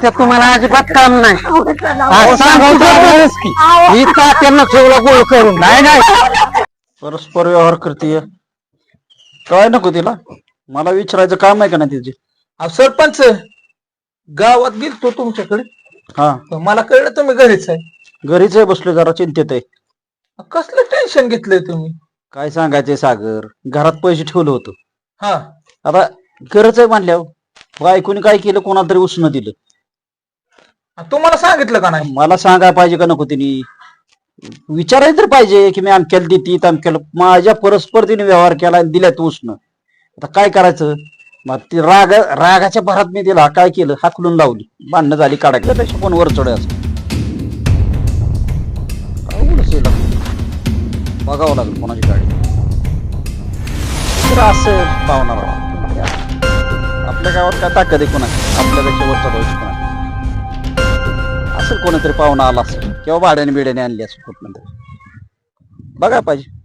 त्यात तुम्हाला अजिबात काम नाही. आज की ही तात्यांना ठेवला गोळ करून. नाही नाही. परस्पर व्यवहार करते. काय नको तिला. मला विचारायचं काम आहे का नाही तिचे? अहो, सरपंच गावात गेलतो तुमच्याकडे. हा. तर मला कळलं तुम्ही घरीच आहे. घरीच आहे बसलो जरा चिंतेत आहे. कसलं टेन्शन घेतलंय तुम्ही? काय सांगायचंय सागर? घरात पैसे ठेवलं होतं. हा. आता गरज आहे म्हणल्यावर. बायकोनी काय केलं कोणाला तरी उसनं दिलं. तुम्हाला सांगितलं का नाही? मला सांगायला पाहिजे का नको तिने? विचारायला तर पाहिजे की मी अमक्याला देते अमक्याला माझ्या परस्पर तिने व्यवहार केला आणि दिल्या तू उसनं. आता काय करायचं? मग ती राग रागाच्या भरात मी तिला काय केलं? हाकलून लावली. भांडणं झाली काढायला त्यापेक्षा कोण वर चढ असं लागलं. बघावं लागेल कोणाची गाडी. तर असं पाहुणा आपल्या गावात काय ताकद आहे कोणा आपल्यापेक्षा वरचा भविष्य कोणाची? असेल कोणीतरी पाहुणा आला असेल. किंवा भाड्याने बिड्याने आणली असेल कुठनं तरी. बघा पाहिजे.